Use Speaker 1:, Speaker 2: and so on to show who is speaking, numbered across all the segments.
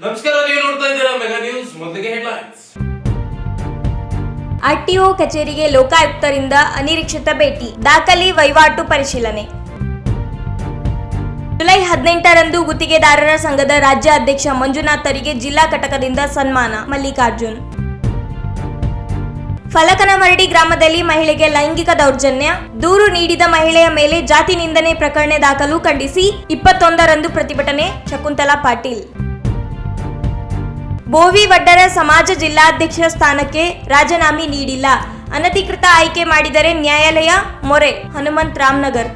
Speaker 1: ನಮಸ್ಕಾರ ನೀವು ಆರ್ಟಿಒ ಕಚೇರಿಗೆ ಲೋಕಾಯುಕ್ತರಿಂದ ಅನಿರೀಕ್ಷಿತ ಭೇಟಿ. ದಾಖಲೆ ವಹಿವಾಟು ಪರಿಶೀಲನೆ. ಜುಲೈ ಹದಿನೆಂಟರಂದು ಗುತ್ತಿಗೆದಾರರ ಸಂಘದ ರಾಜ್ಯ ಅಧ್ಯಕ್ಷ ಮಂಜುನಾಥರಿಗೆ ಜಿಲ್ಲಾ ಘಟಕದಿಂದ ಸನ್ಮಾನ. ಮಲ್ಲಿಕಾರ್ಜುನ್. ಫಲಕನಮರಡಿ ಗ್ರಾಮದಲ್ಲಿ ಮಹಿಳೆಗೆ ಲೈಂಗಿಕ ದೌರ್ಜನ್ಯ. ದೂರು ನೀಡಿದ ಮಹಿಳೆಯ ಮೇಲೆ ಜಾತಿ ನಿಂದನೆ ಪ್ರಕರಣ ದಾಖಲು ಖಂಡಿಸಿ ಇಪ್ಪತ್ತೊಂದರಂದು ಪ್ರತಿಭಟನೆ. ಶಕುಂತಲಾ ಪಾಟೀಲ್. ಬೋವಿ ವಡ್ಡರ ಸಮಾಜ ಜಿಲ್ಲಾಧ್ಯಕ್ಷ ಸ್ಥಾನಕ್ಕೆ ರಾಜೀನಾಮೆ ನೀಡಿಲ್ಲ. ಅನಧಿಕೃತ ಆಯ್ಕೆ ಮಾಡಿದರೆ ನ್ಯಾಯಾಲಯ ಮೊರೆ. ಹನುಮಂತ್ ರಾಮನಗರ್.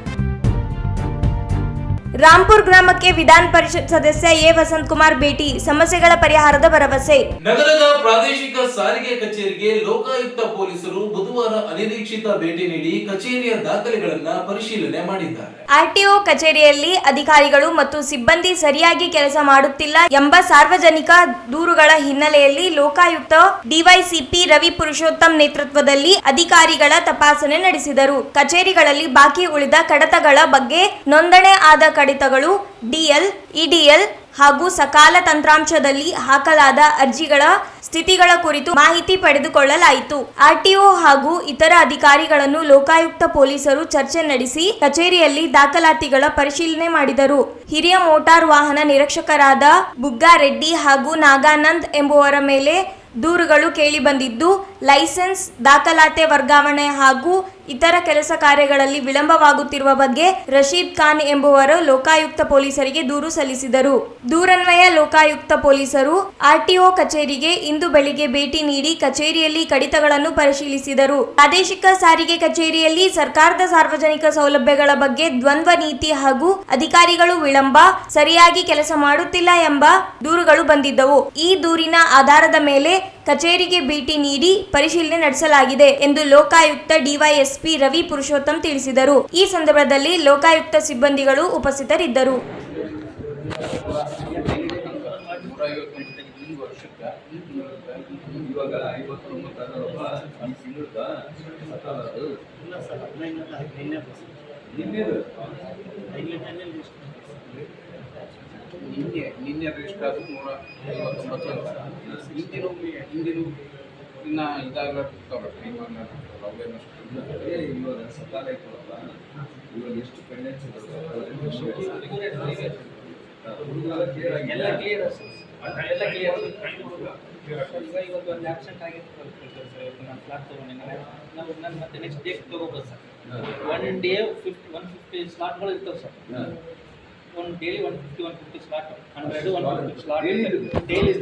Speaker 1: ರಾಂಪುರ್ ಗ್ರಾಮಕ್ಕೆ ವಿಧಾನ ಪರಿಷತ್ ಸದಸ್ಯ ಎ ವಸಂತ್ ಕುಮಾರ್ ಭೇಟಿ ಸಮಸ್ಯೆಗಳ ಪರಿಹಾರದ ಭರವಸೆ.
Speaker 2: ನಗರದ ಪ್ರಾದೇಶಿಕ ಸಾರಿಗೆ ಕಚೇರಿಗೆ ಲೋಕಾಯುಕ್ತ ಪೊಲೀಸರು ಬುಧವಾರ ಅನಿರೀಕ್ಷಿತ ಭೇಟಿ ನೀಡಿ ಕಚೇರಿಯ ದಾಖಲೆಗಳನ್ನ ಪರಿಶೀಲನೆ ಮಾಡಿದ್ದಾರೆ.
Speaker 1: ಆರ್ಟಿಒ ಕಚೇರಿಯಲ್ಲಿ ಅಧಿಕಾರಿಗಳು ಮತ್ತು ಸಿಬ್ಬಂದಿ ಸರಿಯಾಗಿ ಕೆಲಸ ಮಾಡುತ್ತಿಲ್ಲ ಎಂಬ ಸಾರ್ವಜನಿಕ ದೂರುಗಳ ಹಿನ್ನೆಲೆಯಲ್ಲಿ ಲೋಕಾಯುಕ್ತ ಡಿವೈಸಿಪಿ ರವಿ ಪುರುಷೋತ್ತಮ್ ನೇತೃತ್ವದಲ್ಲಿ ಅಧಿಕಾರಿಗಳ ತಪಾಸಣೆ ನಡೆಸಿದರು. ಕಚೇರಿಗಳಲ್ಲಿ ಬಾಕಿ ಉಳಿದ ಕಡತಗಳ ಬಗ್ಗೆ ನೋಂದಣಿ ಆದ ಕಡಿತಗಳು, ಡಿಎಲ್, ಇಡಿಎಲ್ ಹಾಗೂ ಸಕಾಲ ತಂತ್ರಾಂಶದಲ್ಲಿ ಹಾಕಲಾದ ಅರ್ಜಿಗಳ ಸ್ಥಿತಿಗಳ ಕುರಿತು ಮಾಹಿತಿ ಪಡೆದುಕೊಳ್ಳಲಾಯಿತು. ಆರ್ಟಿಒ ಹಾಗೂ ಇತರ ಅಧಿಕಾರಿಗಳನ್ನು ಲೋಕಾಯುಕ್ತ ಪೊಲೀಸರು ಚರ್ಚೆ ನಡೆಸಿ ಕಚೇರಿಯಲ್ಲಿ ದಾಖಲಾತಿಗಳ ಪರಿಶೀಲನೆ ಮಾಡಿದರು. ಹಿರಿಯ ಮೋಟಾರ್ ವಾಹನ ನಿರೀಕ್ಷಕರಾದ ಬುಗ್ಗಾರೆಡ್ಡಿ ಹಾಗೂ ನಾಗಾನಂದ್ ಎಂಬುವರ ಮೇಲೆ ದೂರುಗಳು ಕೇಳಿಬಂದಿದ್ದು, ಲೈಸೆನ್ಸ್, ದಾಖಲಾತಿ ವರ್ಗಾವಣೆ ಹಾಗೂ ಇತರ ಕೆಲಸ ಕಾರ್ಯಗಳಲ್ಲಿ ವಿಳಂಬವಾಗುತ್ತಿರುವ ಬಗ್ಗೆ ರಶೀದ್ ಖಾನ್ ಎಂಬುವರು ಲೋಕಾಯುಕ್ತ ಪೊಲೀಸರಿಗೆ ದೂರು ಸಲ್ಲಿಸಿದರು. ದೂರನ್ವಯ ಲೋಕಾಯುಕ್ತ ಪೊಲೀಸರು ಆರ್ಟಿಒ ಕಚೇರಿಗೆ ಇಂದು ಬೆಳಿಗ್ಗೆ ಭೇಟಿ ನೀಡಿ ಕಚೇರಿಯಲ್ಲಿ ಕಡಿತಗಳನ್ನು ಪರಿಶೀಲಿಸಿದರು. ಪ್ರಾದೇಶಿಕ ಸಾರಿಗೆ ಕಚೇರಿಯಲ್ಲಿ ಸರ್ಕಾರದ ಸಾರ್ವಜನಿಕ ಸೌಲಭ್ಯಗಳ ಬಗ್ಗೆ ದ್ವಂದ್ವ ನೀತಿ ಹಾಗೂ ಅಧಿಕಾರಿಗಳು ವಿಳಂಬ, ಸರಿಯಾಗಿ ಕೆಲಸ ಮಾಡುತ್ತಿಲ್ಲ ಎಂಬ ದೂರುಗಳು ಬಂದಿದ್ದವು. ಈ ದೂರಿನ ಆಧಾರದ ಮೇಲೆ ಕಚೇರಿಗೆ ಭೇಟಿ ನೀಡಿ ಪರಿಶೀಲನೆ ನಡೆಸಲಾಗಿದೆ ಎಂದು ಲೋಕಾಯುಕ್ತ ಡಿವೈಎಸ್ಪಿ ರವಿ ಪುರುಷೋತ್ತಮ್ ತಿಳಿಸಿದರು. ಈ ಸಂದರ್ಭದಲ್ಲಿ ಲೋಕಾಯುಕ್ತ ಸಿಬ್ಬಂದಿಗಳು ಉಪಸ್ಥಿತರಿದ್ದರು
Speaker 3: ತಿಂಗಳದ ಸಕಾಲ ಅದು
Speaker 4: ಇಲ್ಲ ಸರ್ ಹದಿನೈದರಿಂದ ಹದಿನೈದನೇ ಬಸ್
Speaker 3: ನಿನ್ನೆದು
Speaker 4: ಹದಿನೈದನೇ ಲಿಸ್ಟ್
Speaker 3: ನಿನ್ನೆ ನಿನ್ನೆ ರಿಜಿಸ್ಟರ್ ಆದ ನೂರ ಐವತ್ತೊಂಬತ್ತು ಹಿಂದಿನ ಹಿಂದಿನ ಇನ್ನು ಇದಾಗಲ್ಲ ಇವಾಗ ಇವಾಗ ಎಷ್ಟು ಪೆಂಡೆನ್ಸ್ ಹುಡುಗರ ಕ್ಲಿಯರ್ ಆಗಿ
Speaker 4: ಎಲ್ಲ ಕ್ಲಿಯರ್ ಎಲ್ಲ ಕ್ಲಿಯರ್ ಸರ್ ಇವತ್ತು ಒಂದು ಆಬ್ಸೆಂಟ್ ಸರ್ ಇವತ್ತು ನಾನು ಫ್ಲಾಟ್ ನಾವು ನಾನು ಮತ್ತೆ ನೆಕ್ಸ್ಟ್ ಡೇಟ್ ತೊಗೋಬೋದು sir one day fifty one fifty ಸ್ಲಾಟ್ಗಳು ಇರ್ತವೆ ಸರ್ ಒಂದು daily one fifty one fifty slot hundred one fifty slot daily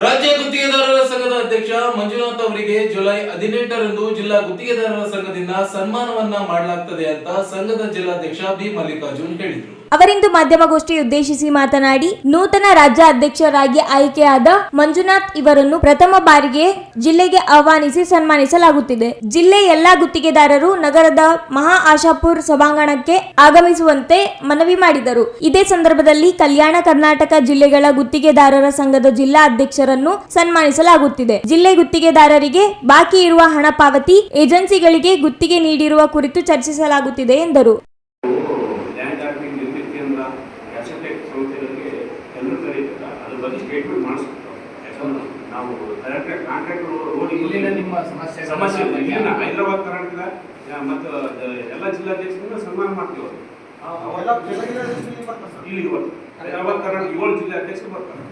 Speaker 2: ರಾಜ್ಯ ಗುತ್ತಿಗೆದಾರರ ಸಂಘದ ಅಧ್ಯಕ್ಷ ಮಂಜುನಾಥ್ ಅವರಿಗೆ ಜುಲೈ ಹದಿನೆಂಟರಂದು ಜಿಲ್ಲಾ ಗುತ್ತಿಗೆದಾರರ ಸಂಘದಿಂದ ಸನ್ಮಾನವನ್ನ ಮಾಡಲಾಗ್ತದೆ ಅಂತ ಸಂಘದ ಜಿಲ್ಲಾಧ್ಯಕ್ಷ ಬಿ ಮಲ್ಲಿಕಾರ್ಜುನ್ ಹೇಳಿದರು.
Speaker 1: ಅವರಿಂದು ಮಾಧ್ಯಮಗೋಷ್ಠಿ ಉದ್ದೇಶಿಸಿ ಮಾತನಾಡಿ, ನೂತನ ರಾಜ್ಯ ಅಧ್ಯಕ್ಷರಾಗಿ ಆಯ್ಕೆಯಾದ ಮಂಜುನಾಥ್ ಇವರನ್ನು ಪ್ರಥಮ ಬಾರಿಗೆ ಜಿಲ್ಲೆಗೆ ಆಹ್ವಾನಿಸಿ ಸನ್ಮಾನಿಸಲಾಗುತ್ತಿದೆ. ಜಿಲ್ಲೆ ಎಲ್ಲಾ ಗುತ್ತಿಗೆದಾರರು ನಗರದ ಮಹಾ ಆಶಾಪುರ್ ಸಭಾಂಗಣಕ್ಕೆ ಆಗಮಿಸುವಂತೆ ಮನವಿ ಮಾಡಿದರು. ಇದೇ ಸಂದರ್ಭದಲ್ಲಿ ಕಲ್ಯಾಣ ಕರ್ನಾಟಕ ಜಿಲ್ಲೆಗಳ ಗುತ್ತಿಗೆದಾರರ ಸಂಘದ ಜಿಲ್ಲಾ ಅಧ್ಯಕ್ಷರನ್ನು ಸನ್ಮಾನಿಸಲಾಗುತ್ತಿದೆ. ಜಿಲ್ಲೆ ಗುತ್ತಿಗೆದಾರರಿಗೆ ಬಾಕಿ ಇರುವ ಹಣ ಪಾವತಿ ಏಜೆನ್ಸಿಗಳಿಗೆ ಗುತ್ತಿಗೆ ನೀಡಿರುವ ಕುರಿತು ಚರ್ಚಿಸಲಾಗುತ್ತಿದೆ ಎಂದರು
Speaker 5: ಲ್ಯಾಂಡ್ ಆರ್ಟಿಂಗ್ ನಿರ್ಮಿತಿ ಕೇಂದ್ರ ಅಸೆಟೆಕ್ ಸಂಸ್ಥೆಗಳಿಗೆ ಎಲ್ಲರೂ ಕರೀತಾರೆ ಅದ್ರ ಬಗ್ಗೆ ಸ್ಟೇಟ್ಮೆಂಟ್ ಮಾಡಿಸ್ಬೇಕು ಯಾಕಂದ್ರೆ ನಾವು ಡೈರೆಕ್ಟ್ ಕಾಂಟ್ರಾಕ್ಟ್ ರೋಡ್
Speaker 6: ಇಲ್ಲಿನ ನಿಮ್ಮ ಸಮಸ್ಯೆ.
Speaker 5: ಇಲ್ಲಿನ ಹೈದರಾಬಾದ್ ಕರ್ನಾಟಕದ ಮತ್ತು ಎಲ್ಲ ಜಿಲ್ಲಾಧ್ಯಕ್ಷರಿಂದ ಸನ್ಮಾನ ಮಾಡ್ತೀವಿ ಅವೆಲ್ಲ ಇಲ್ಲಿ ಇವತ್ತು ಹೈದರಾಬಾದ್ ಕರ್ನಾಟಕ ಏಳು ಜಿಲ್ಲೆ ಅಧ್ಯಕ್ಷರು ಬರ್ತಾರೆ.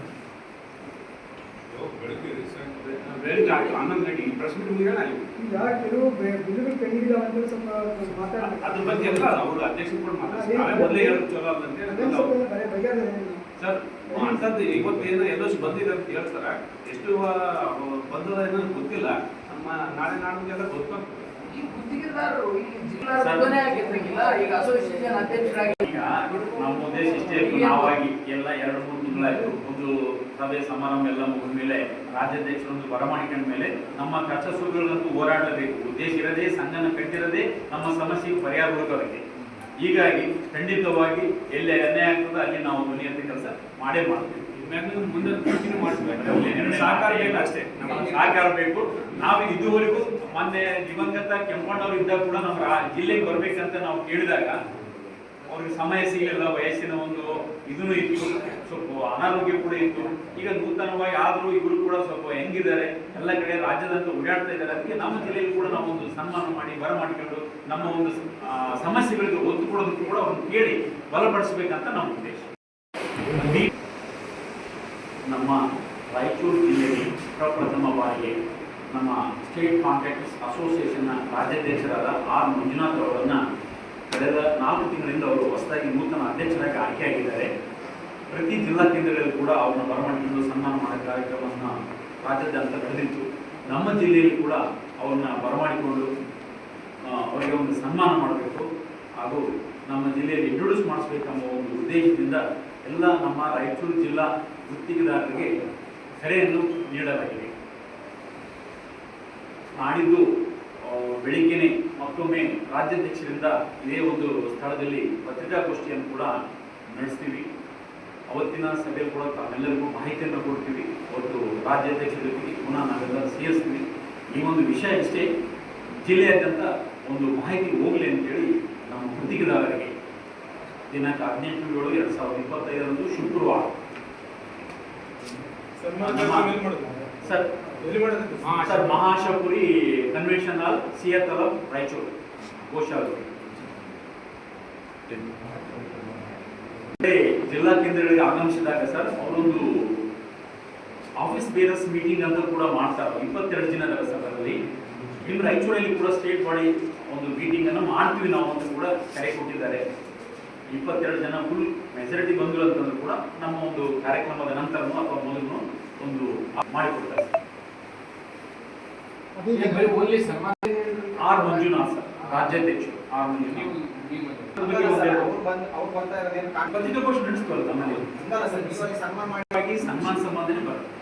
Speaker 5: ಬೆಳಿಗ್ಗೆ ಹನ್ನೊಂದು ಗಂಟೆಗೆ ಪ್ರೆಸ್ ಅದ್ರ ಬಗ್ಗೆ ಎಲ್ಲ ಅವರು ಅಧ್ಯಕ್ಷರು ಕೂಡ ಮಾತಾಡ್ತಾರೆ. ಮೊದಲೇ ಹೇಳೋದು ಚಲೋ ಅಂತ ಹೇಳಿ ಸರ್ ಇವತ್ತು ಏನೋ ಎಲ್ಲೋ ಬಂದಿದೆ ಅಂತ ಹೇಳ್ತಾರೆ. ಎಷ್ಟು ಬಂದದ ಏನೋ ಗೊತ್ತಿಲ್ಲ. ನಾಳೆ ನಾಡಿಗೆಲ್ಲ ಗೊತ್ತಾಗ್ತದೆ
Speaker 6: ಈ ಗುತ್ತಿಗೆದಾರರು ಈ ಜಿಲ್ಲಾ ರಚನೆ ಆಗಿರ್ಬೇಕಿಲ್ಲ? ಈಗ ಅಸೋಸಿಯೇಷನ್ ಅಧ್ಯಕ್ಷರಾಗಿ.
Speaker 5: ಈಗ ನಮ್ಮ ಉದ್ದೇಶ ಇಷ್ಟೇ ನಾವಾಗಿ ಎಲ್ಲ ಎರಡು ಮೂರು ತಿಂಗಳಾಯ್ತು. ಒಂದು ಸಭೆ ಸಮಾರಂಭ ಎಲ್ಲ ಮುಗಿದ ಮೇಲೆ ರಾಜ್ಯಾಧ್ಯಕ್ಷರೊಂದು ಬರಮಾಡಿಕೊಂಡ ಮೇಲೆ ನಮ್ಮ ಕಷ್ಟ ಸುಖಗಳಂತೂ ಹೋರಾಡಬೇಕು. ಉದ್ದೇಶ ಇರದೇ ಸಂಘನ ಕಟ್ಟಿರದೆ ನಮ್ಮ ಸಮಸ್ಯೆಗೆ ಪರಿಹಾರ ಹುಡುಕೋದಕ್ಕೆ. ಹೀಗಾಗಿ ಖಂಡಿತವಾಗಿ ಎಲ್ಲಿ ಅನ್ಯಾಯ ಆಗ್ತದೆ ಅಲ್ಲಿ ನಾವು ಧ್ವನಿಯಂತ ಕೆಲಸ ಮಾಡೇ ಮಾಡ್ತೀವಿ. ಸಹಕಾರ ಬೇಕು. ಅಷ್ಟೇ. ನಮಗೆ ಸಹಕಾರ ಬೇಕು. ನಾವು ಇದುವರೆಗೂ ಮೊನ್ನೆ ದಿವಂಗತ ಕೆಂಪಣ್ಣವ್ರು ಇದ್ದಾಗ ಕೂಡ ನಮ್ಮ ಜಿಲ್ಲೆಗೆ ಬರ್ಬೇಕಂತ ನಾವು ಕೇಳಿದಾಗ ಅವ್ರಿಗೆ ಸಮಯ ಸಿಗಲಿಲ್ಲ, ವಯಸ್ಸಿನ ಒಂದು ಇದೂ ಇತ್ತು. ಸ್ವಲ್ಪ ಅನಾರೋಗ್ಯ ಕೂಡ ಇತ್ತು. ಈಗ ನೂತನವಾಗಿ ಆದರೂ ಇವರು ಕೂಡ ಸ್ವಲ್ಪ ಹೆಂಗಿದ್ದಾರೆ, ಎಲ್ಲ ಕಡೆ ರಾಜ್ಯದಂತ ಓಡಾಡ್ತಾ ಇದ್ದಾರೆ. ಅದಕ್ಕೆ ನಮ್ಮ ಜಿಲ್ಲೆಯಲ್ಲಿ ಕೂಡ ನಾವು ಒಂದು ಸನ್ಮಾನ ಮಾಡಿ ಬರಮಾಡಿಕೊಂಡು ನಮ್ಮ ಒಂದು ಸಮಸ್ಯೆಗಳಿಗೆ ಒತ್ತು ಕೊಡೋದಕ್ಕೂ ಕೂಡ ಅವ್ರನ್ನ ಕೇಳಿ ಬಲಪಡಿಸಬೇಕಂತ ನಮ್ಮ ಉದ್ದೇಶ. ನಮ್ಮ ರಾಯಚೂರು ಜಿಲ್ಲೆಗೆ ಪ್ರಪ್ರಥಮ ಬಾರಿಗೆ ನಮ್ಮ ಸ್ಟೇಟ್ ಕಾಂಟ್ರಾಕ್ಟರ್ಸ್ ಅಸೋಸಿಯೇಷನ್ನ ರಾಜ್ಯಾಧ್ಯಕ್ಷರಾದ ಆರ್ ಮಂಜುನಾಥ್ ಅವರನ್ನ ಕಳೆದ ನಾಲ್ಕು ತಿಂಗಳಿಂದ ಅವರು ಹೊಸದಾಗಿ ನೂತನ ಅಧ್ಯಕ್ಷರಾಗಿ ಆಯ್ಕೆಯಾಗಿದ್ದಾರೆ. ಪ್ರತಿ ಜಿಲ್ಲಾ ಕೇಂದ್ರಗಳಲ್ಲಿ ಕೂಡ ಅವ್ರನ್ನ ಬರಮಾಡಿಕೊಂಡು ಸನ್ಮಾನ ಮಾಡೋ ಕಾರ್ಯಕ್ರಮವನ್ನು ರಾಜ್ಯಾದ್ಯಂತ ನಡೆದಿತ್ತು. ನಮ್ಮ ಜಿಲ್ಲೆಯಲ್ಲಿ ಕೂಡ ಅವ್ರನ್ನ ಬರಮಾಡಿಕೊಂಡು ಅವರಿಗೆ ಒಂದು ಸನ್ಮಾನ ಮಾಡಬೇಕು ಹಾಗೂ ನಮ್ಮ ಜಿಲ್ಲೆಯಲ್ಲಿ ಇಂಟ್ರೊಡ್ಯೂಸ್ ಮಾಡಿಸ್ಬೇಕೆಂಬ ಒಂದು ಉದ್ದೇಶದಿಂದ ಎಲ್ಲ ನಮ್ಮ ರಾಯಚೂರು ಜಿಲ್ಲಾ ಗುತ್ತಿಗೆದಾರರಿಗೆ ಕರೆಯನ್ನು ನೀಡಲಾಗಿದೆ. ನಾಡಿದ್ದು ಬೆಳಿಗ್ಗೆನೆ ಮತ್ತೊಮ್ಮೆ ರಾಜ್ಯಾಧ್ಯಕ್ಷರಿಂದ ಇದೇ ಒಂದು ಸ್ಥಳದಲ್ಲಿ ಪತ್ರಿಕಾಗೋಷ್ಠಿಯನ್ನು ಕೂಡ ನಡೆಸ್ತೀವಿ. ಅವತ್ತಿನ ಸಭೆಯಲ್ಲಿ ಕೂಡ ತಾವೆಲ್ಲರಿಗೂ ಮಾಹಿತಿಯನ್ನು ಕೊಡ್ತೀವಿ. ಅವತ್ತು ರಾಜ್ಯಾಧ್ಯಕ್ಷರ ಜೊತೆಗೆ ಪುನಃ ನಾವೆಲ್ಲ ಸೇರಿಸ್ತೀವಿ. ಈ ಒಂದು ವಿಷಯ ಇಷ್ಟೇ ಜಿಲ್ಲೆಯಾದ್ಯಂತ ಒಂದು ಮಾಹಿತಿ ಹೋಗಲಿ ಅಂತೇಳಿ ನಮ್ಮ ಗುತ್ತಿಗೆದಾರರಿಗೆ ದಿನಾಂಕ ಹದಿನೆಂಟು ಏಳು ಎರಡು ಸಾವಿರದ ಇಪ್ಪತ್ತೈದರಂದು ಶುಕ್ರವಾರ sir sir ಮಹಾಶಪುರಿ convention hall C A ತಲಬ್ ರಾಯಚೂರು ಗೋಶಾಲೆ. ಜಿಲ್ಲಾ ಕೇಂದ್ರಗಳಿಗೆ ಆಗಮಿಸಿದಾಗ ಸರ್ ಅವರೊಂದು ಆಫೀಸ್ ಬೇರಸ್ ಮೀಟಿಂಗ್ ಅಂತ ಕೂಡ ಮಾಡ್ತಾರೆ. ಇಪ್ಪತ್ತೆರಡು ದಿನ ಸರ್ ಅದರಲ್ಲಿ. ನಿಮ್ಮ ರಾಯಚೂರಲ್ಲಿ ಕೂಡ ಸ್ಟೇಟ್ ಬಾಡಿ ಒಂದು ಮೀಟಿಂಗ್ ಅನ್ನು ಮಾಡ್ತೀವಿ ನಾವು ಅಂತ ಕೂಡ ಕರೆ ಕೊಟ್ಟಿದ್ದಾರೆ. ಇಪ್ಪತ್ತೆರಡು ಜನ ಫುಲ್ ಮೆಜಾರಿಟಿ ಬಂದರು ಅಂತಂದ್ರೂ ಕೂಡ ನಮ್ಮ ಒಂದು ಕಾರ್ಯಕ್ರಮದ ನಂತರನೂ ಅಥವಾ ಮೊದಲು ಒಂದು ಮಾಡಿಕೊಡ್ತಾರೆ.
Speaker 3: ಓನ್ಲಿ ಸನ್ಮಾನ
Speaker 5: ಆರ್ ಮಂಜುನಾಥ್ ಸರ್ ರಾಜ್ಯಾಧ್ಯಕ್ಷರು. ಆರ್ ಮಂಜುನಾಥ್. ಪತ್ರಿಕಾಗೋಷ್ಠಿ ನಡೆಸ್ತಾರೆ
Speaker 7: ಸನ್ಮಾನ ಸಮಾಧಾನ
Speaker 5: ಹಾಗಾಗಿ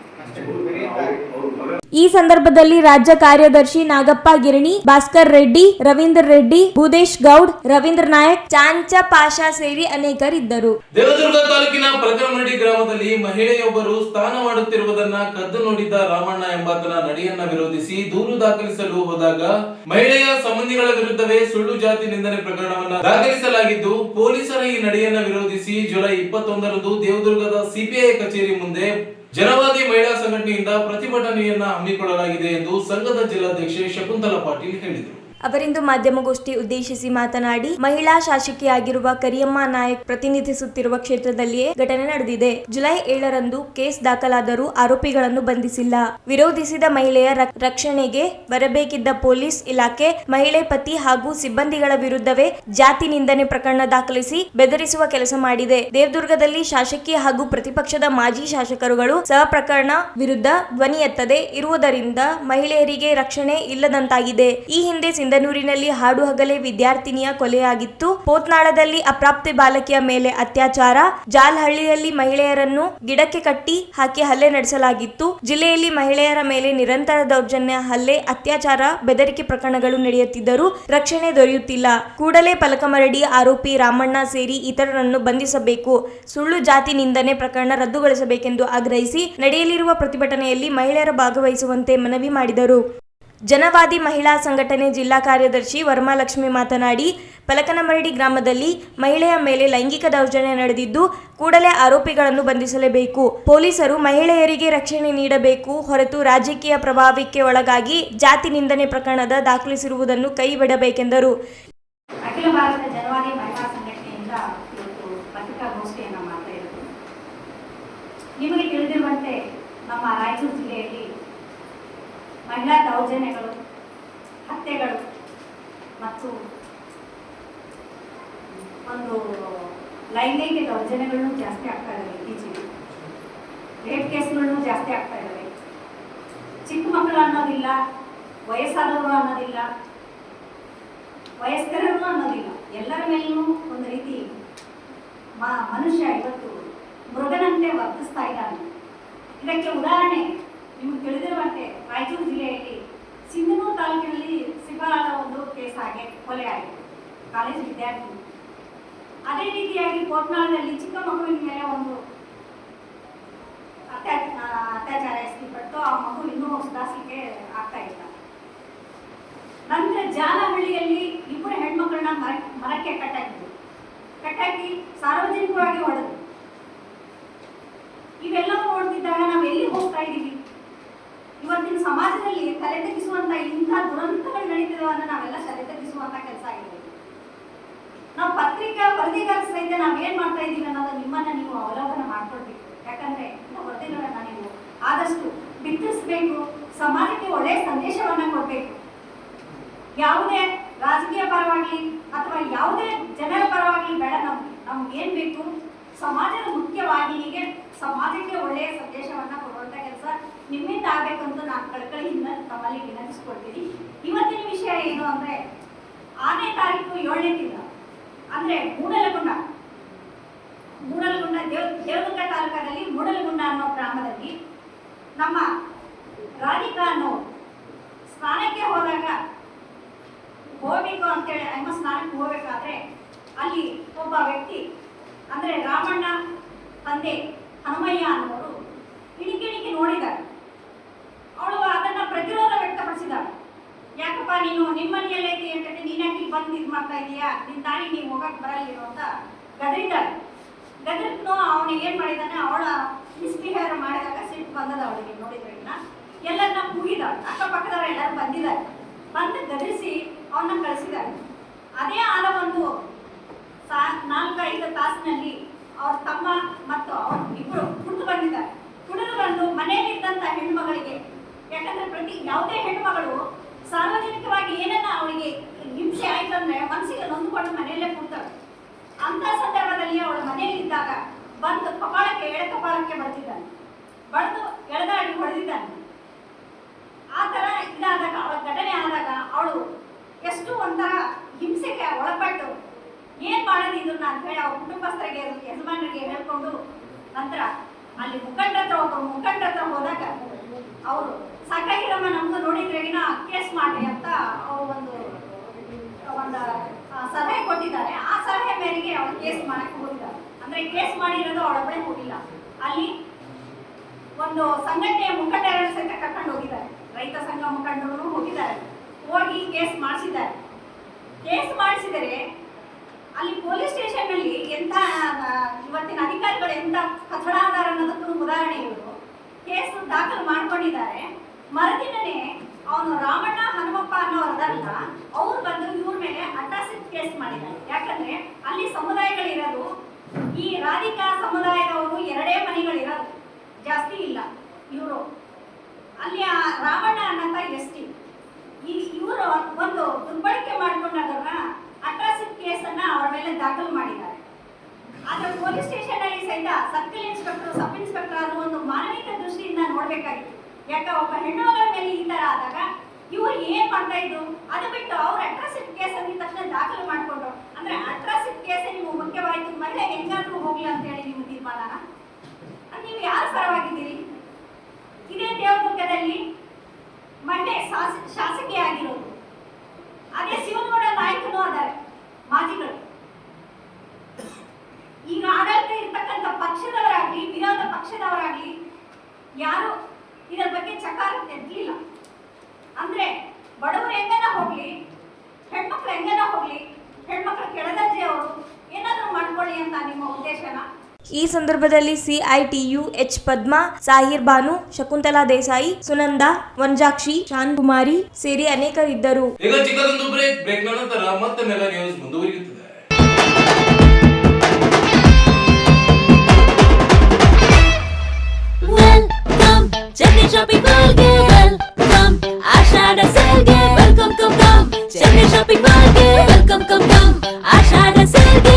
Speaker 1: ಈ ಸಂದರ್ಭದಲ್ಲಿ ರಾಜ್ಯ ಕಾರ್ಯದರ್ಶಿ ನಾಗಪ್ಪ ಗಿರಣಿ, ಭಾಸ್ಕರ್ ರೆಡ್ಡಿ, ರವೀಂದ್ರ ರೆಡ್ಡಿ, ಭೂದೇಶ್ ಗೌಡ್, ರವೀಂದ್ರ ನಾಯಕ್, ಚಾಂಚ ಪಾಷಾ ಸೇರಿ ಅನೇಕರಿದ್ದರು.
Speaker 2: ದೇವದುರ್ಗ ತಾಲೂಕಿನ ಪರಕರಮರಡಿ ಗ್ರಾಮದಲ್ಲಿ ಮಹಿಳೆಯೊಬ್ಬರು ಸ್ನಾನ ಮಾಡುತ್ತಿರುವುದನ್ನ ಕದ್ದು ನೋಡಿದ್ದ ರಾಮಣ್ಣ ಎಂಬಾತನ ನಡೆಯನ್ನ ವಿರೋಧಿಸಿ ದೂರು ದಾಖಲಿಸಲು ಹೋದಾಗ ಮಹಿಳೆಯ ಸಂಬಂಧಿಗಳ ವಿರುದ್ಧವೇ ಸುಳ್ಳು ಜಾತಿ ನಿಂದನೆ ಪ್ರಕರಣವನ್ನ ದಾಖಲಿಸಲಾಗಿದ್ದು ಪೊಲೀಸರ ಈ ನಡೆಯನ್ನ ವಿರೋಧಿಸಿ ಜುಲೈ ಇಪ್ಪತ್ತೊಂದರಂದು ದೇವದುರ್ಗದ ಸಿಪಿಐ ಕಚೇರಿ ಮುಂದೆ ಜನವಾದಿ ಮಹಿಳಾ ಸಂಘಟನೆಯಿಂದ ಪ್ರತಿಭಟನೆಯನ್ನ ಹಮ್ಮಿಕೊಳ್ಳಲಾಗಿದೆ ಎಂದು ಸಂಘದ ಜಿಲ್ಲಾಧ್ಯಕ್ಷೆ ಶಕುಂತಲಾ ಪಾಟೀಲ್ ಹೇಳಿದರು.
Speaker 1: ಅವರಿಂದು ಮಾಧ್ಯಮಗೋಷ್ಠಿ ಉದ್ದೇಶಿಸಿ ಮಾತನಾಡಿ, ಮಹಿಳಾ ಶಾಸಕಿಯಾಗಿರುವ ಕರಿಯಮ್ಮ ನಾಯಕ್ ಪ್ರತಿನಿಧಿಸುತ್ತಿರುವ ಕ್ಷೇತ್ರದಲ್ಲಿಯೇ ಘಟನೆ ನಡೆದಿದೆ. ಜುಲೈ ಏಳರಂದು ಕೇಸ್ ದಾಖಲಾದರೂ ಆರೋಪಿಗಳನ್ನು ಬಂಧಿಸಿಲ್ಲ. ವಿರೋಧಿಸಿದ ಮಹಿಳೆಯ ರಕ್- ರಕ್ಷಣೆಗೆ ಬರಬೇಕಿದ್ದ ಪೊಲೀಸ್ ಇಲಾಖೆ ಮಹಿಳೆ ಪತಿ ಹಾಗೂ ಸಿಬ್ಬಂದಿಗಳ ವಿರುದ್ಧವೇ ಜಾತಿ ನಿಂದನೆ ಪ್ರಕರಣ ದಾಖಲಿಸಿ ಬೆದರಿಸುವ ಕೆಲಸ ಮಾಡಿದೆ. ದೇವದುರ್ಗದಲ್ಲಿ ಶಾಸಕಿ ಹಾಗೂ ಪ್ರತಿಪಕ್ಷದ ಮಾಜಿ ಶಾಸಕರುಗಳು ಸಹ ಪ್ರಕರಣ ವಿರುದ್ಧ ಧ್ವನಿ ಎತ್ತದೆ ಇರುವುದರಿಂದ ಮಹಿಳೆಯರಿಗೆ ರಕ್ಷಣೆ ಇಲ್ಲದಂತಾಗಿದೆ. ಈ ಹಿಂದೆ ಸಿಂಧನೂರಿನಲ್ಲಿ ಹಾಡು ಹಗಲೇ ವಿದ್ಯಾರ್ಥಿನಿಯ ಕೊಲೆಯಾಗಿತ್ತು. ಪೋತ್ನಾಳದಲ್ಲಿ ಅಪ್ರಾಪ್ತೆ ಬಾಲಕಿಯ ಮೇಲೆ ಅತ್ಯಾಚಾರ. ಜಾಲ್ಹಳ್ಳಿಯಲ್ಲಿ ಮಹಿಳೆಯರನ್ನು ಗಿಡಕ್ಕೆ ಕಟ್ಟಿ ಹಾಕಿ ಹಲ್ಲೆ ನಡೆಸಲಾಗಿತ್ತು. ಜಿಲ್ಲೆಯಲ್ಲಿ ಮಹಿಳೆಯರ ಮೇಲೆ ನಿರಂತರ ದೌರ್ಜನ್ಯ, ಹಲ್ಲೆ, ಅತ್ಯಾಚಾರ, ಬೆದರಿಕೆ ಪ್ರಕರಣಗಳು ನಡೆಯುತ್ತಿದ್ದರೂ ರಕ್ಷಣೆ ದೊರೆಯುತ್ತಿಲ್ಲ. ಕೂಡಲೇ ಪಲಕಮರಡಿ ಆರೋಪಿ ರಾಮಣ್ಣ ಸೇರಿ ಇತರರನ್ನು ಬಂಧಿಸಬೇಕು. ಸುಳ್ಳು ಜಾತಿ ನಿಂದನೆ ಪ್ರಕರಣ ರದ್ದುಗೊಳಿಸಬೇಕೆಂದು ಆಗ್ರಹಿಸಿ ನಡೆಯಲಿರುವ ಪ್ರತಿಭಟನೆಯಲ್ಲಿ ಮಹಿಳೆಯರ ಭಾಗವಹಿಸುವಂತೆ ಮನವಿ ಮಾಡಿದರು. ಜನವಾದಿ ಮಹಿಳಾ ಸಂಘಟನೆ ಜಿಲ್ಲಾ ಕಾರ್ಯದರ್ಶಿ ವರ್ಮಾಲಕ್ಷ್ಮಿ ಮಾತನಾಡಿ, ಪಲಕನಮರಡಿ ಗ್ರಾಮದಲ್ಲಿ ಮಹಿಳೆಯ ಮೇಲೆ ಲೈಂಗಿಕ ದೌರ್ಜನ್ಯ ನಡೆದಿದ್ದು, ಕೂಡಲೇ ಆರೋಪಿಗಳನ್ನು ಬಂಧಿಸಲೇಬೇಕು. ಪೊಲೀಸರು ಮಹಿಳೆಯರಿಗೆ ರಕ್ಷಣೆ ನೀಡಬೇಕು ಹೊರತು ರಾಜಕೀಯ ಪ್ರಭಾವಕ್ಕೆ ಒಳಗಾಗಿ ಜಾತಿ ನಿಂದನೆ ಪ್ರಕರಣದ ದಾಖಲಿಸಿರುವುದನ್ನು ಕೈಬಿಡಬೇಕೆಂದರು.
Speaker 8: ನಿಮಗೆ ತಿಳಿದಿರುವಂತೆ ನಮ್ಮ ರಾಯಚೂರು ಮಹಿಳಾ ದೌರ್ಜನ್ಯಗಳು, ಹತ್ಯೆಗಳು ಮತ್ತು ಒಂದು ಲೈಂಗಿಕ ದೌರ್ಜನ್ಯಗಳು ಜಾಸ್ತಿ ಆಗ್ತಾ ಇದ್ದಾವೆ ಇತ್ತೀಚೆಗೆ. ರೇಪ್ ಕೇಸ್ಗಳು ಜಾಸ್ತಿ ಆಗ್ತಾ ಇದ್ದಾವೆ ಚಿಕ್ಕ ಮಕ್ಕಳು ಅನ್ನೋದಿಲ್ಲ, ವಯಸ್ಸಾದವರು ಅನ್ನೋದಿಲ್ಲ ವಯಸ್ಕರನ್ನು ಅನ್ನೋದಿಲ್ಲ. ಎಲ್ಲರ ಮೇಲೂ ಒಂದು ರೀತಿ ಮನುಷ್ಯ ಇವತ್ತು ಮೃಗನಂತೆ ವರ್ತಿಸ್ತಾ ಇದ್ದಾನೆ. ಇದಕ್ಕೆ ಉದಾಹರಣೆ ನಿಮಗೆ ತಿಳಿದಿರುವಂತೆ ರಾಯಚೂರು ಜಿಲ್ಲೆಯಲ್ಲಿ ಸಿಂಧನೂರು ತಾಲೂಕಿನಲ್ಲಿ ಸಿಪಾಳದ ಒಂದು ಕೇಸ್ ಆಗಿ ಕೊಲೆ ಆಗಿದೆ. ಕಾಲೇಜು ವಿದ್ಯಾರ್ಥಿ ಅದೇ ರೀತಿಯಾಗಿ ಕೋಟ್ನಾಳದಲ್ಲಿ ಚಿಕ್ಕ ಮಗುವಿನ ಮೇಲೆ ಒಂದು ಅತ್ಯಾಚಾರ ಎಸಗಿಪಟ್ಟು ಆ ಮಗು ಇನ್ನೂ ಸುಧಾರಿಸಲಿಕ್ಕೆ ಆಗ್ತಾ ಇಲ್ಲ. ನಂತರ ಜಾಲಹಳ್ಳಿಯಲ್ಲಿ ಇಬ್ಬರು ಹೆಣ್ಮಕ್ಳನ್ನ ಮರ ಮರಕ್ಕೆ ಕಟ್ಟಾಕಿದ್ರು. ಕಟ್ಟಾಕಿ ಸಾರ್ವಜನಿಕವಾಗಿ ಹೊಡೆದು ಇವೆಲ್ಲ ನೋಡ್ತಿದ್ದಾಗ ನಾವು ಎಲ್ಲಿ ಹೋಗ್ತಾ ಇದ್ದೀವಿ? ಇವತ್ತಿನ ಸಮಾಜದಲ್ಲಿ ತಲೆ ತಗ್ಗಿಸುವಂತ ಇಂಥ ದುರಂತಗಳು ನಡೀತಿದಾವೆ ಅಂದ್ರೆ ನಾವೆಲ್ಲ ತಲೆ ತಗ್ಗಿಸುವಂತ ಕೆಲಸ ಆಗಿದೆ ನಾವು ಪತ್ರಿಕಾ ವರದಿಗಾರ ಸಹಿತ ನಾವ್ ಏನ್ ಮಾಡ್ತಾ ಇದ್ದೀವಿ ಅನ್ನೋದು ನಿಮ್ಮನ್ನ ನೀವು ಅವಲೋಕನ ಮಾಡ್ಕೊಳ್ಬೇಕು. ಯಾಕಂದ್ರೆ ವರದಿಗಳನ್ನ ನೀವು ಆದಷ್ಟು ಬಿತ್ತಿಸ್ಬೇಕು ಸಮಾಜಕ್ಕೆ ಒಳ್ಳೆಯ ಸಂದೇಶವನ್ನ ಕೊಡ್ಬೇಕು. ಯಾವುದೇ ರಾಜಕೀಯ ಪರವಾಗಿ ಅಥವಾ ಯಾವುದೇ ಜನರ ಪರವಾಗಿ ಬೇಡ ನಮ್ಗೆ. ನಮ್ಗೆ ಏನ್ ಬೇಕು? ಸಮಾಜದ ಮುಖ್ಯವಾಹಿನಿಗೆ ಸಮಾಜಕ್ಕೆ ಒಳ್ಳೆಯ ಸಂದೇಶವನ್ನ ಕೊಡುವಂತ ಕೆಲಸ ನಿಮ್ಮಿಂದ ಆಗ್ಬೇಕಂತ ನಾನು ಕಳ್ಕಳಿಯಿಂದ ತಮ್ಮಲ್ಲಿ ವಿನಂತಿಸ್ಕೊಳ್ತೀನಿ. ಇವತ್ತಿನ ವಿಷಯ ಏನು ಅಂದ್ರೆ ಆರನೇ ತಾರೀಕು ಏಳನೇ ತಿಂಗಳ. ಅಂದ್ರೆ ಮೂಡಲಗುಂಡ. ಮೂಡಲಗುಂಡ ದೇವ, ದೇವದುರ್ಗ ತಾಲೂಕಾದಲ್ಲಿ ಮೂಡಲಗುಂಡ ಅನ್ನೋ ಗ್ರಾಮದಲ್ಲಿ ನಮ್ಮ ರಾಧಿಕಾ ಅನ್ನೋ ಸ್ನಾನಕ್ಕೆ ಹೋದಾಗ ಹೋಗ್ಬೇಕು ಅಂತೇಳಿ, ಅಮ್ಮ ಸ್ನಾನಕ್ಕೆ ಹೋಗ್ಬೇಕಾದ್ರೆ ಅಲ್ಲಿ ಒಬ್ಬ ವ್ಯಕ್ತಿ ಅಂದ್ರೆ ರಾಮಣ್ಣ ತಂದೆ ಹನುಮಯ್ಯ ಅನ್ನೋರು ಇಣಿಕಿಣಿಕಿ ನೋಡಿದ್ದಾರೆ. ಅವಳು ಅದನ್ನ ಪ್ರತಿರೋಧ ವ್ಯಕ್ತಪಡಿಸಿದಾಳೆ ಯಾಕಪ್ಪ, ನೀನು ನಿಮ್ಮ ಮನೆಯಲ್ಲೇ ಐತಿ ಅಂತಂದ್ರೆ ನೀನ್ ಯಾಕೆ ಬಂದು ಇದು ಮಾಡ್ತಾ ಇದೀಯಾ ನಿನ್ನ ತಾಯಿ ನೀವು ಹೋಗಕ್ ಬರಲ್ಲಿರೋ ಅಂತ ಗದರಿದ್ದಾಳೆ. ಗದರಿದ್ನು ಅವನಿಗೆ ಏನ್ ಮಾಡಿದಾನೆ ಅವಳ ಮಿಸ್ಬಿಹೇವ್ ಮಾಡಿದಾಗ ಸಿಟ್ಟು ಬಂದದ ಅವಳಿಗೆ ನೋಡಿದ್ರೆ ಎಲ್ಲರನ್ನ ಕೂಗಿದಾಳೆ ಅಕ್ಕಪಕ್ಕದವ್ರು ಎಲ್ಲರೂ ಬಂದಿದ್ದಾರೆ. ಬಂದು ಗದರಿಸಿ ಅವನ್ನ ಕಳಿಸಿದ್ದಾರೆ. ಅದೇ ಆದ ಒಂದು ಸಾ ನಾಲ್ಕೈದು ತಾಸಿನಲ್ಲಿ ಅವ್ರ ತಮ್ಮ ಮತ್ತು ಅವ್ರ ಇಬ್ಬರು ಕುಡಿದು ಬಂದಿದ್ದಾರೆ. ಕುಡಿದು ಬಂದು ಮನೆಯಲ್ಲಿದ್ದಂಥ ಹೆಣ್ಮಗಳಿಗೆ ಯಾಕಂದ್ರೆ ಪ್ರತಿ ಯಾವುದೇ ಹೆಣ್ಮಗಳು ಸಾರ್ವಜನಿಕವಾಗಿ ಏನನ್ನ ಅವಳಿಗೆ ಹಿಂಸೆ ಆಯ್ತು ಅಂದ್ರೆ ಮನಸ್ಸಿಗೆ ನೊಂದುಕೊಂಡು ಮನೆಯಲ್ಲೇ ಕೂರ್ತಾಳೆ ಅಂತ ಸಂದರ್ಭದಲ್ಲಿ ಅವಳ ಮನೆಯಲ್ಲಿದ್ದಾಗ ಬಂದು ಕಪಾಳಕ್ಕೆ ಎಳೆ ಕಪಾಳಕ್ಕೆ ಬಡ್ದಿದ್ದಾನೆ ಬಡ್ದು ಎಳೆದಾಡಿ ಹೊಡೆದಿದ್ದಾನೆ ಆ ಥರ ಇದಾದಾಗ, ಅವಳ ಘಟನೆ ಆದಾಗ ಅವಳು ಎಷ್ಟು ಒಂಥರ ಹಿಂಸೆಗೆ ಒಳಪಟ್ಟು ಏನ್ ಮಾಡೋದು ಇದನ್ನ ಅಂತ ಹೇಳಿ ಅವ್ರ ಕುಟುಂಬಸ್ಥರಿಗೆ ಯಜಮಾನರಿಗೆ ಹೇಳ್ಕೊಂಡು ನಂತರ ಅಲ್ಲಿ ಮುಖಂಡ ಹತ್ರ ಒಬ್ಬ ಮುಖಂಡರ ಹತ್ರ ಹೋದಾಗ ಅವರು ಸಾಕಾಗಿರಮ್ಮ ನಮ್ದು ನೋಡಿದ್ರೆಗಿನ ಕೇಸ್ ಮಾಡಿ ಅಂತ ಅವ್ರು ಒಂದು ಒಂದು ಸಲಹೆ ಕೊಟ್ಟಿದ್ದಾರೆ. ಆ ಸಲಹೆ ಮೇರೆಗೆ ಅವಳು ಕೇಸ್ ಮಾಡಕ್ಕೆ ಹೋಗಿದ್ದಾರೆ. ಅಂದ್ರೆ ಕೇಸ್ ಮಾಡಿರೋದು ಅವಳೊಬ್ಬಳೆ ಹೋಗಿಲ್ಲ. ಅಲ್ಲಿ ಒಂದು ಸಂಘಟನೆಯ ಮುಖಂಡರನ್ನು ಸಹಿತ ಕರ್ಕೊಂಡು ಹೋಗಿದ್ದಾರೆ. ರೈತ ಸಂಘ ಮುಖಂಡರು ಹೋಗಿದ್ದಾರೆ. ಹೋಗಿ ಕೇಸ್ ಮಾಡಿಸಿದ್ದಾರೆ. ಕೇಸ್ ಮಾಡಿಸಿದರೆ ಅಲ್ಲಿ ಪೊಲೀಸ್ ಸ್ಟೇಷನ್ನಲ್ಲಿ ಎಂತ ಇವತ್ತಿನ ಅಧಿಕಾರಿಗಳು ಎಂತ ಕಥಡಾದಾರ ಅನ್ನೋದಕ್ಕೂ ಉದಾಹರಣೆ ಇವರು ಕೇಸ್ ದಾಖಲು ಮಾಡ್ಕೊಂಡಿದ್ದಾರೆ. ಮರುದಿನನೇ ಅವನು ರಾಮಣ್ಣ ಹನುಮಪ್ಪ ಅನ್ನೋರದಲ್ಲ, ಅವ್ರು ಬಂದು ಇವ್ರ ಮೇಲೆ ಅಟ್ರಾಸಿಟಿ ಕೇಸ್ ಮಾಡಿದ್ದಾರೆ. ಯಾಕಂದ್ರೆ ಅಲ್ಲಿ ಸಮುದಾಯಗಳಿರೋದು, ಈ ರಾಧಿಕಾ ಸಮುದಾಯದವರು ಎರಡೇ ಮನೆಗಳಿರೋದು. ಜಾಸ್ತಿ ಇಲ್ಲ, ಇವರು. ಅಲ್ಲಿ ಆ ರಾಮಣ್ಣ ಅನ್ನಂತ ಎಸ್ ಟಿ ಇವರು ಒಂದು ದುರ್ಬಳಕೆ ಮಾಡ್ಕೊಂಡಾಗ ಅಟ್ರಾಸಿಟಿ ಕೇಸನ್ನ ಅವರ ಮೇಲೆ ದಾಖಲು ಮಾಡಿದ್ದಾರೆ. ಆದ್ರೆ ಪೊಲೀಸ್ ಸ್ಟೇಷನ್ ಅಲ್ಲಿ ಸಹಿತ ಸರ್ಕಲ್ ಇನ್ಸ್ಪೆಕ್ಟರ್, ಸಬ್ ಇನ್ಸ್ಪೆಕ್ಟರ್ ಆದ್ರೂ ಒಂದು ಮಾನವಿಕ ದೃಷ್ಟಿಯಿಂದ ನೋಡ್ಬೇಕಾಗಿತ್ತು. ಯಾಕೆ ಒಬ್ಬ ಹೆಣ್ಣು ಮಗಳ ಮೇಲೆ ಈ ತರ ಆದಾಗ ಇವರು ಏನ್ ಮಾಡ್ತಾ ಇದ್ರು? ಅದು ಬಿಟ್ಟು ಅವ್ರ ಅಟ್ರಾಸಿಟಿ ಕೇಸ್ ಅಂದಿದ ತಕ್ಷಣ ದಾಖಲು ಮಾಡ್ಕೊಂಡ್ರು. ಅಂದ್ರೆ ಅಟ್ರಾಸಿಟಿ ಕೇಸ್ ನೀವು ಮುಖ್ಯವಾಯಿತು, ಮಹಿಳೆ ಹೆಂಗಾದ್ರೂ ಹೋಗ್ಲಿ ಅಂತ ಹೇಳಿ ನಿಮ್ಮ ತೀರ್ಮಾನ ಅದ್ ನೀವು ಯಾರು ಪರವಾಗಿದ್ದೀರಿ? ಇದೇ ದೇವದುರ್ಗದಲ್ಲಿ ಮಹಿಳೆ ಶಾಸ- ಶಾಸಕಿಯಾಗಿರೋದು. ಅದೇ ಶಿವನಗೌಡ ನಾಯಕನು ಅದಾರೆ, ಮಾಜಿಗಳು. ಈಗ ಆಡಳಿತ ಇರ್ತಕ್ಕಂಥ ಪಕ್ಷದವರಾಗ್ಲಿ, ವಿರೋಧ ಪಕ್ಷದವರಾಗ್ಲಿ, ಯಾರು ಇದರ ಬಗ್ಗೆ ಚಕಾರ ತೆಗ್ಲಿಲ್ಲ. ಅಂದ್ರೆ ಬಡವರು ಹೆಂಗನ ಹೋಗ್ಲಿ, ಹೆಣ್ಮಕ್ಳು ಹೆಂಗನ ಹೋಗ್ಲಿ, ಹೆಣ್ಮಕ್ಳು ಕೆಳದರ್ಜೆಯವರು ಏನಾದರೂ ಮಾಡ್ಕೊಳ್ಳಿ ಅಂತ ನಿಮ್ಮ ಉದ್ದೇಶನ?
Speaker 1: ಈ ಸಂದರ್ಭದಲ್ಲಿ ಸಿಐಟಿಯು ಎಚ್ ಪದ್ಮಾ ಸಾಹಿರ್ ಬಾನು ಶಕುಂತಲಾ ದೇಸಾಯಿ ಸುನಂದ ವಂಜಾಕ್ಷಿ ಶಾನ್ ಕುಮಾರಿ ಸೇರಿ ಅನೇಕರಿದ್ದರು.
Speaker 2: ಈಗ ಚಿಕ್ಕದೊಂದು ಬ್ರೇಕ್ ಬ್ರೇಕ್ ನಂತರ ನ್ಯೂಸ್ ಮುಂದುವರಿಯುತ್ತದೆ.
Speaker 9: ಆಷಾಢ ಸೇಲ್ಗೆ ಆಷಾಢ ಸೇಲ್ಗೆ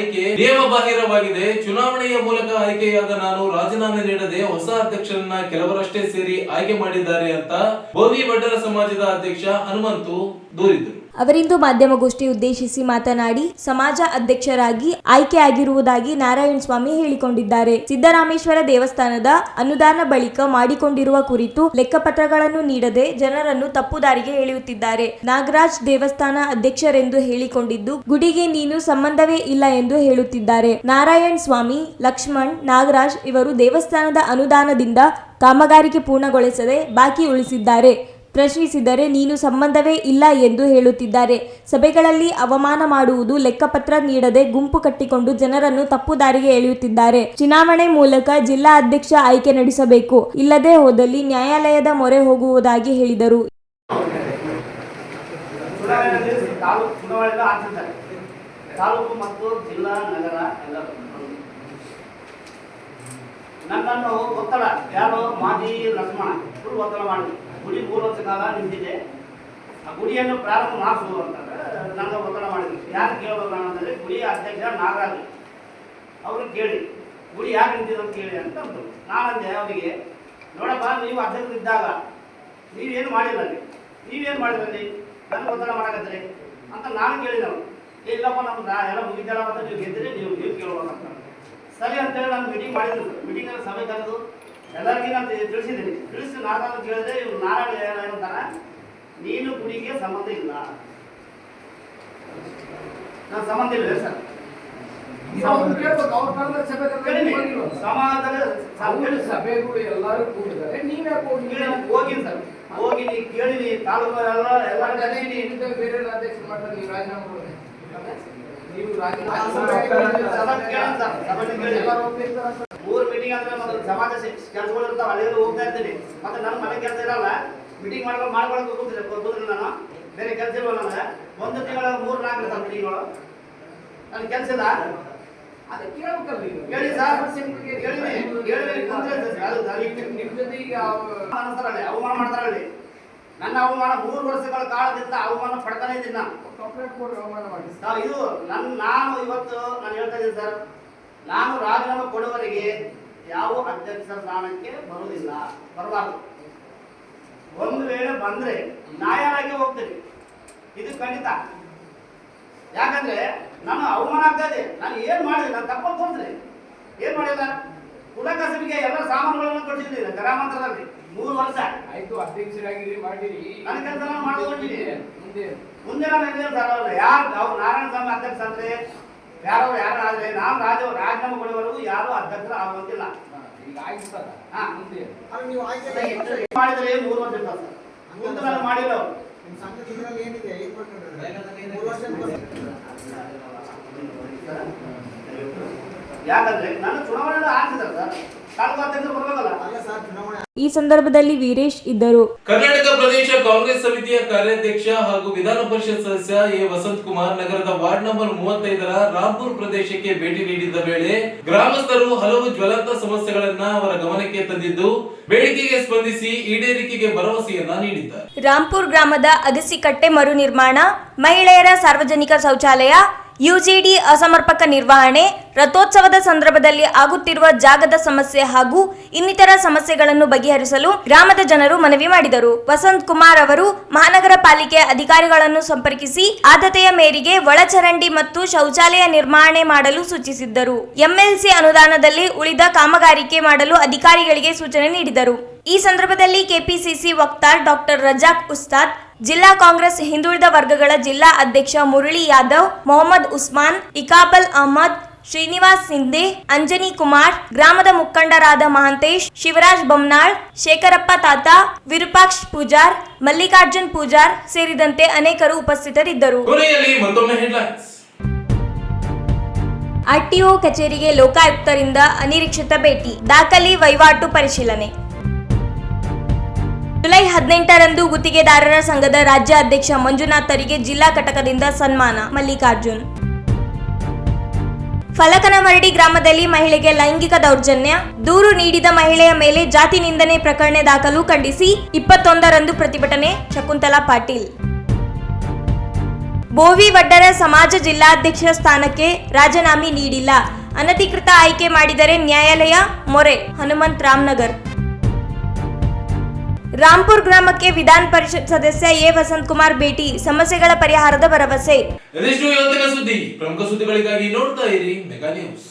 Speaker 2: ಆಯ್ಕೆ ನಿಯಮಬಾಹಿರವಾಗಿದೆ ಚುನಾವಣೆಯ ಮೂಲಕ ಆಯ್ಕೆಯಾದ ನಾನು ರಾಜೀನಾಮೆ ನೀಡದೆ ಹೊಸ ಅಧ್ಯಕ್ಷರನ್ನ ಕೆಲವರಷ್ಟೇ ಸೇರಿ ಆಯ್ಕೆ ಮಾಡಿದ್ದಾರೆ ಅಂತ ಭೋವಿ ಭಟ್ಟರ ಸಮಾಜದ ಅಧ್ಯಕ್ಷ ಹನುಮಂತು ದೂರಿದರು
Speaker 1: ಅವರಿಂದು ಮಾಧ್ಯಮಗೋಷ್ಠಿ ಉದ್ದೇಶಿಸಿ ಮಾತನಾಡಿ, ಸಮಾಜ ಅಧ್ಯಕ್ಷರಾಗಿ ಆಯ್ಕೆಯಾಗಿರುವುದಾಗಿ ನಾರಾಯಣ ಸ್ವಾಮಿ ಹೇಳಿಕೊಂಡಿದ್ದಾರೆ. ಸಿದ್ದರಾಮೇಶ್ವರ ದೇವಸ್ಥಾನದ ಅನುದಾನ ಬಳಿಕ ಮಾಡಿಕೊಂಡಿರುವ ಕುರಿತು ಲೆಕ್ಕಪತ್ರಗಳನ್ನು ನೀಡದೆ ಜನರನ್ನು ತಪ್ಪು ದಾರಿಗೆ ಎಳೆಯುತ್ತಿದ್ದಾರೆ. ನಾಗರಾಜ್ ದೇವಸ್ಥಾನ ಅಧ್ಯಕ್ಷರೆಂದು ಹೇಳಿಕೊಂಡಿದ್ದು, ಗುಡಿಗೆ ನೀನು ಸಂಬಂಧವೇ ಇಲ್ಲ ಎಂದು ಹೇಳುತ್ತಿದ್ದಾರೆ. ನಾರಾಯಣ್ ಸ್ವಾಮಿ, ಲಕ್ಷ್ಮಣ್, ನಾಗರಾಜ್ ಇವರು ದೇವಸ್ಥಾನದ ಅನುದಾನದಿಂದ ಕಾಮಗಾರಿಕೆ ಪೂರ್ಣಗೊಳಿಸದೆ ಬಾಕಿ ಉಳಿಸಿದ್ದಾರೆ. ಪ್ರಶ್ನಿಸಿದರೆ ನೀನು ಸಂಬಂಧವೇ ಇಲ್ಲ ಎಂದು ಹೇಳುತ್ತಿದ್ದಾರೆ. ಸಭೆಗಳಲ್ಲಿ ಅವಮಾನ ಮಾಡುವುದು ಲೆಕ್ಕಪತ್ರ ನೀಡದೆ ಗುಂಪು ಕಟ್ಟಿಕೊಂಡು ಜನರನ್ನು ತಪ್ಪು ದಾರಿಗೆ ಎಳೆಯುತ್ತಿದ್ದಾರೆ. ಚುನಾವಣೆ ಮೂಲಕ ಜಿಲ್ಲಾ ಅಧ್ಯಕ್ಷ ಆಯ್ಕೆ ನಡೆಸಬೇಕು. ಇಲ್ಲದೆ ಹೋದಲ್ಲಿ ನ್ಯಾಯಾಲಯದ ಮೊರೆ ಹೋಗುವುದಾಗಿ ಹೇಳಿದರು.
Speaker 6: ನನ್ನನ್ನು ಒತ್ತಡ, ಯಾರೋ ಮಾಜಿ ಲಕ್ಷ್ಮಣ ಒತ್ತಡ ಮಾಡಿ ಗುಡಿ ಮೂರು ವರ್ಷ ಕಾಲ ನಿಂತಿದೆ. ಆ ಗುಡಿಯನ್ನು ಪ್ರಾರಂಭ ಮಾಡಿಸು ಅಂತಂದ್ರೆ ನನ್ನ ಒತ್ತಡ ಮಾಡಿದ್ರು. ಯಾರು ಕೇಳೋದು ಗುಡಿ ಗುಡಿಯ ಅಧ್ಯಕ್ಷ ನಾಗರಾಜ್ ಅವರು ಕೇಳಿ, ಗುಡಿ ಯಾಕೆ ನಿಂತಿದೆ ಅಂತ ಕೇಳಿ ಅಂತ ಅಂದ್ರು. ನಾನಂದೆ, ಅವರಿಗೆ, ನೋಡಪ್ಪ, ನೀವು ಅಧ್ಯಕ್ಷರಿದ್ದಾಗ ನೀವೇನು ಮಾಡಿಲ್ಲ ನೀವೇನು ಮಾಡಿದ್ರಲ್ಲಿ ನನ್ನ ಒತ್ತಡ ಮಾಡಕತ್ರಿ ಅಂತ ನಾನು ಕೇಳಿದವನು ಇಲ್ಲಪ್ಪ ನಮ್ಮ ನಾ ಎಲ್ಲ ಮುಗಿದಲ್ಲ ಅಂತ ನೀವು ಗೆದ್ದರೆ, ನೀವು ನೀವು ಅಂತ ಸರಿ ಅಂತೇಳಿ ನಾನು ಮೀಟಿಂಗ್ ಮಾಡಿದ್ರು ಮೀಟಿಂಗಲ್ಲಿ ಸಭೆ ಕರೆದು ಎಲ್ಲರಿಗೂ ನಾನು ತಿಳಿಸಿದ್ದೀನಿ. ತಿಳಿಸಿ ನಾರಾಯಣ ಕೇಳಿದ್ರೆ ಇವ್ರು ನಾರಾಯಣ ಏನ್- ಏನಂತಾರ ನೀನು ಗುಡಿಗೆ ಸಂಬಂಧ ಇಲ್ಲ. ನಾನು ಸಂಬಂಧ ಇಲ್ಲ ಸರ್? ಕಡಿಮೆ. ಸಮಾಜದ ಸಭೆ-
Speaker 3: ಸಭೆಗಳು ಎಲ್ಲರೂ ಕೂಡಿದ್ದಾರೆ. ನೀವೇ
Speaker 6: ಕೇಳಿ ಹೋಗಿನಿ ಸರ್. ಹೋಗಿ ನೀ ತಾಲೂಕು ಎಲ್ಲ ಎಲ್ಲ.
Speaker 3: ಬೇರೆ ಅಧ್ಯಕ್ಷ ಮಾಡ್ತಾರೆ ನೀವು ರಾಜೀನಾಮೆ ಕೊಡಿ. ನೀವು
Speaker 6: ಸಭೆ ಮೂರು ಮೀಟಿಂಗ್ ಅಂದ್ರೆ ಮತ್ತೆ ಸಮಾಜ ಕೆಲಸಗಳು ಇರ್ತಾವ ಅಲ್ಲಿ ಹೋಗ್ತಾ ಇರ್ತೀನಿ. ಮತ್ತೆ ನನ್ನ ಮನೆ ಕೆಲಸ ಇರಲ್ಲ ಮೀಟಿಂಗ್ ಮಾಡ್ಕೊಂಡು ಮಾಡ್ಕೊಳಕ್ ಕೂತಿದ್ದೆ ಕೂತ್ರಿ ನಾನು. ಬೇರೆ ಕೆಲಸ ಇಲ್ವಲ್ಲ ನನಗೆ. ಒಂದು ತಿಂಗಳ ಮೂರು ನಾಲ್ಕು ಸರ್ ಮೀಟಿಂಗ್ಗಳು ನನ್ನ ಕೆಲಸ ಇಲ್ಲ.
Speaker 3: ಅದು ಕೇಳ್ಬೇಕಲ್ಲ.
Speaker 6: ಹೇಳಿ ಸರ್ ಕುಂತ್ರೆ ಸರ್,
Speaker 3: ಜೊತೆ
Speaker 6: ಈಗ ಅವಮಾನ ಮಾಡ್ತಾರಲ್ಲಿ ನನ್ನ ಅವಮಾನ ಮೂರು ವರ್ಷಗಳ ಕಾಲದಿಂದ ಅವಮಾನ ಪಡ್ತಾನೆ ಇದ್ದೀನಿ ನಾನು. ಇದು ನನ್ನ ನಾನು ಇವತ್ತು ನಾನು ಹೇಳ್ತಾ ಇದ್ದೀನಿ ಸರ್ ನಾನು ರಾಜೀನಾಮೆ ಕೊಡುವವರಿಗೆ ಯಾವ ಅಧ್ಯಕ್ಷ ಸ್ಥಾನಕ್ಕೆ ಬರುವುದಿಲ್ಲ. ಬರಬಾರದು. ಒಂದು ವೇಳೆ ಬಂದ್ರೆ ನಾಯರಾಗಿ ಹೋಗ್ತೀನಿ. ಇದು ಖಂಡಿತ. ಯಾಕಂದ್ರೆ ನಾನು ಅವಮಾನ ಆಗ್ತಾ ಇದೆ. ನಾನು ಏನ್ ಮಾಡಿದೆ ನಾನು ತಪ್ಪ ತೋರಿಸ್ರಿ ಏನ್ ಮಾಡಿಲ್ಲ? ಕುಲಕಸಬಿಗೆ ಎಲ್ಲ ಸಾಮಾನುಗಳನ್ನು ಕೊಟ್ಟಿದ್ದೀನಿ ಗ್ರಾಮಾಂತರದಲ್ಲಿ. ಮೂರು ವರ್ಷ.
Speaker 3: ಆಯ್ತು ಅಧ್ಯಕ್ಷರಾಗಿರಿ ಮಾಡಿರಿ.
Speaker 6: ನನ್ನ ಕೆಲಸ ನಾನು ಮಾಡ್ಕೊಂಡಿದ್ದೀನಿ.
Speaker 3: ಮುಂದೆ
Speaker 6: ಮುಂದೆ. ನಾನು ಯಾರು ಅವ್ರು ನಾರಾಯಣ ಸ್ವಾಮಿ ಅಧ್ಯಕ್ಷ ಅಂದ್ರೆ ಯಾರೋ ಯಾರು ಆದರೆ ನಾನು ರಾಜ ರಾಜೀನಾಮೆ ಕೊಡುವವರೆಗೂ ಯಾರು ಅಧ್ಯಕ್ಷರು ಆಗುವಂತಿಲ್ಲ
Speaker 3: ಈಗ ಆಗಿರ್ತದ
Speaker 6: ಹಾ.
Speaker 3: ಮುಂದೆ
Speaker 7: ಅಲ್ಲಿ ನೀವು ಆಯ್ತು
Speaker 6: ಮಾಡಿದ್ರೆ ಮೂರು ವರ್ಷ ಇರ್ತಾರೆ ಸರ್ ಮುಂದೆ ನಾನು ಮಾಡಿಲ್ಲ. ಅವ್ರು.
Speaker 7: ನಿಮ್ಮ ಸಂಘದ ಇದರಲ್ಲಿ ಏನಿದೆ? ಐದು ಪರ್ಸೆಂಟ್ ಮೂರು ವರ್ಷ
Speaker 6: ಯಾಕಂದ್ರೆ ನಾನು ಚುನಾವಣೆ ಆಗ್ತದ ಸರ್.
Speaker 1: ಈ ಸಂದರ್ಭದಲ್ಲಿ ವೀರೇಶ್ ಇದ್ದರು.
Speaker 2: ಕರ್ನಾಟಕ ಪ್ರದೇಶ ಕಾಂಗ್ರೆಸ್ ಸಮಿತಿಯ ಕಾರ್ಯಾಧ್ಯಕ್ಷ ಹಾಗೂ ವಿಧಾನ ಪರಿಷತ್ ಸದಸ್ಯ ಎ. ವಸಂತ್ ಕುಮಾರ್ ನಗರದ ವಾರ್ಡ್ ನಂಬರ್ ಮೂವತ್ತೈದರ ರಾಂಪುರ್ ಪ್ರದೇಶಕ್ಕೆ ಭೇಟಿ ನೀಡಿದ್ದ ವೇಳೆ ಗ್ರಾಮಸ್ಥರು ಹಲವು ಜ್ವಲಂತ ಸಮಸ್ಯೆಗಳನ್ನ ಅವರ ಗಮನಕ್ಕೆ ತಂದಿದ್ದು ಬೇಡಿಕೆಗೆ ಸ್ಪಂದಿಸಿ ಈಡೇರಿಕೆಗೆ ಭರವಸೆಯನ್ನ ನೀಡಿದ್ದಾರೆ.
Speaker 1: ರಾಂಪುರ್ ಗ್ರಾಮದ ಅಗಸಿಕಟ್ಟೆ ಮರು ನಿರ್ಮಾಣ ಮಹಿಳೆಯರ ಸಾರ್ವಜನಿಕ ಶೌಚಾಲಯ ಯುಜಿಡಿ ಅಸಮರ್ಪಕ ನಿರ್ವಹಣೆ, ರಥೋತ್ಸವದ ಸಂದರ್ಭದಲ್ಲಿ ಆಗುತ್ತಿರುವ ಜಾಗದ ಸಮಸ್ಯೆ ಹಾಗೂ ಇನ್ನಿತರ ಸಮಸ್ಯೆಗಳನ್ನು ಬಗೆಹರಿಸಲು ಗ್ರಾಮದ ಜನರು ಮನವಿ ಮಾಡಿದರು. ವಸಂತ್ ಕುಮಾರ್ ಅವರು ಮಹಾನಗರ ಪಾಲಿಕೆ ಅಧಿಕಾರಿಗಳನ್ನು ಸಂಪರ್ಕಿಸಿ ಆದ್ಯತೆಯ ಮೇರೆಗೆ ಒಳಚರಂಡಿ ಮತ್ತು ಶೌಚಾಲಯ ನಿರ್ವಹಣೆ ಮಾಡಲು ಸೂಚಿಸಿದ್ದರು. ಎಂಎಲ್ಸಿ ಅನುದಾನದಲ್ಲಿ ಉಳಿದ ಕಾಮಗಾರಿಕೆ ಮಾಡಲು ಅಧಿಕಾರಿಗಳಿಗೆ ಸೂಚನೆ ನೀಡಿದರು. ಈ ಸಂದರ್ಭದಲ್ಲಿ ಕೆಪಿಸಿಸಿ ವಕ್ತಾರ್ ಡಾಕ್ಟರ್ ರಜಾಕ್ ಉಸ್ತಾದ್ ಜಿಲ್ಲಾ ಕಾಂಗ್ರೆಸ್ ಹಿಂದುಳಿದ ವರ್ಗಗಳ ಜಿಲ್ಲಾ ಅಧ್ಯಕ್ಷ ಮುರಳಿ ಯಾದವ್ ಮೊಹಮ್ಮದ್ ಉಸ್ಮಾನ್ ಇಕಾಬಲ್ ಅಹಮದ್ ಶ್ರೀನಿವಾಸ್ ಸಿಂಧೆ ಅಂಜನಿ ಕುಮಾರ್ ಗ್ರಾಮದ ಮುಖಂಡರಾದ ಮಹಾಂತೇಶ್ ಶಿವರಾಜ್ ಬೊಮ್ನಾಳ್ ಶೇಖರಪ್ಪ ತಾತ ವಿರೂಪಾಕ್ಷ್ ಪೂಜಾರ್ ಮಲ್ಲಿಕಾರ್ಜುನ್ ಪೂಜಾರ್ ಸೇರಿದಂತೆ ಅನೇಕರು ಉಪಸ್ಥಿತರಿದ್ದರು. ಆರ್ಟಿಒ ಕಚೇರಿಗೆ ಲೋಕಾಯುಕ್ತರಿಂದ ಅನಿರೀಕ್ಷಿತ ಭೇಟಿ ದಾಖಲೆ ವಹಿವಾಟು ಪರಿಶೀಲನೆ. ಜುಲೈ ಹದಿನೆಂಟರಂದು ಗುತ್ತಿಗೆದಾರರ ಸಂಘದ ರಾಜ್ಯ ಅಧ್ಯಕ್ಷ ಮಂಜುನಾಥರಿಗೆ ಜಿಲ್ಲಾ ಘಟಕದಿಂದ ಸನ್ಮಾನ. ಮಲ್ಲಿಕಾರ್ಜುನ್. ಫಲಕನಮರಡಿ ಗ್ರಾಮದಲ್ಲಿ ಮಹಿಳೆಗೆ ಲೈಂಗಿಕ ದೌರ್ಜನ್ಯ. ದೂರು ನೀಡಿದ ಮಹಿಳೆಯ ಮೇಲೆ ಜಾತಿ ನಿಂದನೆ ಪ್ರಕರಣ ದಾಖಲು ಖಂಡಿಸಿ ಇಪ್ಪತ್ತೊಂದರಂದು ಪ್ರತಿಭಟನೆ. ಶಕುಂತಲಾ ಪಾಟೀಲ್. ಬೋವಿ ವಡ್ಡರ ಸಮಾಜ ಜಿಲ್ಲಾಧ್ಯಕ್ಷ ಸ್ಥಾನಕ್ಕೆ ರಾಜೀನಾಮೆ ನೀಡಿಲ್ಲ. ಅನಧಿಕೃತ ಆಯ್ಕೆ ಮಾಡಿದರೆ ನ್ಯಾಯಾಲಯ ಮೊರೆ. ಹನುಮಂತ್ ರಾಮನಗರ್. ರಾಂಪುರ್ ಗ್ರಾಮಕ್ಕೆ ವಿಧಾನ ಪರಿಷತ್ ಸದಸ್ಯ ಎ ವಸಂತ್ ಕುಮಾರ್ ಭೇಟಿ. ಸಮಸ್ಯೆಗಳ ಪರಿಹಾರದ ಭರವಸೆ.
Speaker 2: ಸುದ್ದಿ. ಪ್ರಮುಖ ಸುದ್ದಿಗಳಿಗಾಗಿ ನೋಡ್ತಾ ಇರಿ ಮೆಗಾ ನ್ಯೂಸ್.